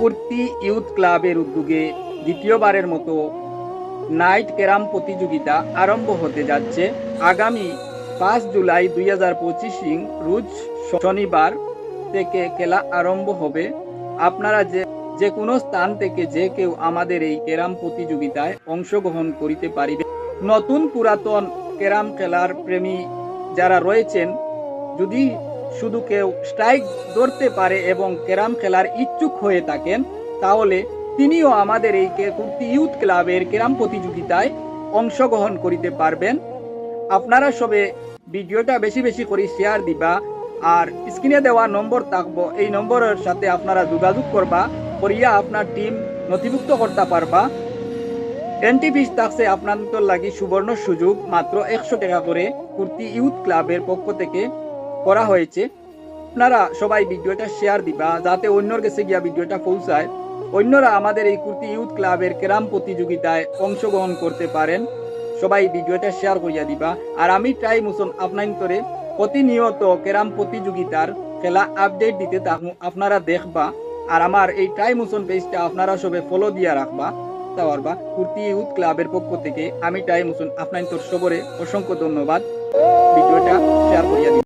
Kurti youth ক্লাবের উদ্যোগে দ্বিতীয়বারের মতো নাইট ক্যারাম প্রতিযোগিতা আরম্ভ হতে যাচ্ছে। আগামী পাঁচ জুলাই দুই হাজার পঁচিশ রোজ শনিবার থেকে খেলা আরম্ভ হবে। আপনারা যে যে কোনো স্থান থেকে যে কেউ আমাদের এই ক্যারাম প্রতিযোগিতায় অংশগ্রহণ করিতে পারিবে। নতুন পুরাতন ক্যারাম খেলার প্রেমী যারা রয়েছেন, যদি শুধু কেউ স্ট্রাইক ধরতে পারে এবং ক্যারাম খেলার ইচ্ছুক হয়ে থাকেন, তাহলে তিনিও আমাদের এই কুর্তি ইউথ ক্লাবের ক্যারাম প্রতিযোগিতায় অংশগ্রহণ করিতে পারবেন। আপনারা সবে ভিডিওটা বেশি বেশি করে শেয়ার দিবা আর স্ক্রিনে দেওয়া নম্বর থাকব, এই নম্বরের সাথে আপনারা যোগাযোগ করবা, করিয়া আপনার টিম নথিভুক্ত করতে পারবা। এন্ট্রি ফিস থাকছে আপনাদের লাগি সুবর্ণ সুযোগ মাত্র একশো টাকা করে কুর্তি ইউথ ক্লাবের পক্ষ থেকে করা হয়েছে। আপনারা সবাই ভিডিওটা শেয়ার দিবা, যাতে অন্যর কাছে গিয়া ভিডিওটা পৌঁছায়। অন্যরা আমাদের এই কুর্তি ইউথ ক্লাবের ক্যারাম প্রতিযোগিতায় অংশগ্রহণ করতে পারেন। সবাই ভিডিওটা শেয়ার করিয়া দিবা। আর আমি ট্রাই মুসন আপনার করে প্রতিনিয়ত ক্যারাম প্রতিযোগিতার খেলা আপডেট দিতে আপনারা দেখবা। আর আমার এই ট্রাই মোশন পেজটা আপনারা সবে ফলো দিয়া রাখবা পারবা। কুর্তি ইউথ ক্লাবের পক্ষ থেকে আমি ট্রাই মোশন আপনার তোর সবরে অসংখ্য ধন্যবাদ। ভিডিওটা শেয়ার করিয়া দিন